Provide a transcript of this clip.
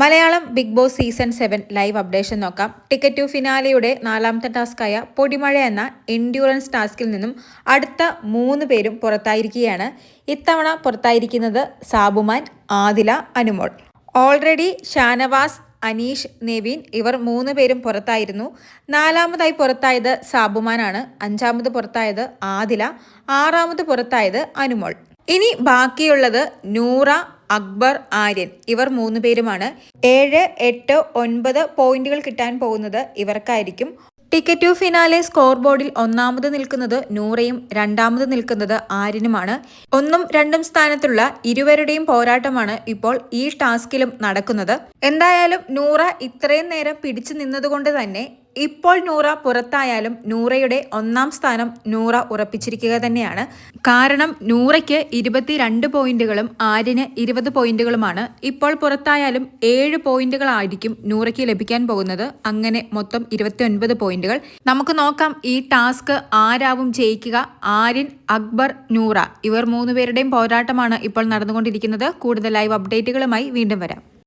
Malayalam big boss season seven live updation നോക്കാം. Ticket to ഫിനാലെയുടെ നാലാമത്തെ ടാസ്കായ പൊടിമഴ എന്ന എൻഡ്യൂറൻസ് ടാസ്കിൽ നിന്നും അടുത്ത മൂന്ന് പേരും പുറത്തായിരിക്കുകയാണ്. ഇത്തവണ പുറത്തായിരിക്കുന്നത് സാബുമാൻ ആദില അനുമോൾ. ഓൾറെഡി ഷാനവാസ് അനീഷ് നെവീൻ ഇവർ മൂന്ന് പേരും പുറത്തായിരുന്നു. നാലാമതായി പുറത്തായത് സാബുമാനാണ്. അഞ്ചാമത് പുറത്തായത് ആദില. ആറാമത് പുറത്തായത് അനുമോൾ. ഇനി ബാക്കിയുള്ളത് നൂറ അക്ബർ ആര്യൻ ഇവർ മൂന്ന് പേരുമാണ്. ഏഴ് എട്ട് ഒൻപത് പോയിന്റുകൾ കിട്ടാൻ പോകുന്നത് ഇവർക്കായിരിക്കും. ടിക്കറ്റ് ടു ഫിനാലെ സ്കോർ ബോർഡിൽ ഒന്നാമത് നിൽക്കുന്നത് നൂറയും രണ്ടാമത് നിൽക്കുന്നത് ആര്യനുമാണ്. ഒന്നും രണ്ടും സ്ഥാനത്തുള്ള ഇരുവരുടെയും പോരാട്ടമാണ് ഇപ്പോൾ ഈ ടാസ്കിലും നടക്കുന്നത്. എന്തായാലും നൂറ ഇത്രയും നേരം പിടിച്ചു നിന്നതുകൊണ്ട് തന്നെ ഇപ്പോൾ നൂറ പുറത്തായാലും നൂറയുടെ ഒന്നാം സ്ഥാനം നൂറ ഉറപ്പിച്ചിരിക്കുക തന്നെയാണ്. കാരണം നൂറയ്ക്ക് ഇരുപത്തിരണ്ട് പോയിന്റുകളും ആരിന് ഇരുപത് പോയിന്റുകളുമാണ്. ഇപ്പോൾ പുറത്തായാലും ഏഴ് പോയിന്റുകളായിരിക്കും നൂറയ്ക്ക് ലഭിക്കാൻ പോകുന്നത്. അങ്ങനെ മൊത്തം ഇരുപത്തി ഒൻപത് പോയിന്റുകൾ. നമുക്ക് നോക്കാം ഈ ടാസ്ക് ആരാവും ജയിക്കുക. ആര്യൻ അക്ബർ നൂറ. ഇവർ മൂന്നുപേരുടെയും പോരാട്ടമാണ് ഇപ്പോൾ നടന്നുകൊണ്ടിരിക്കുന്നത്. കൂടുതൽ ലൈവ് അപ്ഡേറ്റുകളുമായി വീണ്ടും വരാം.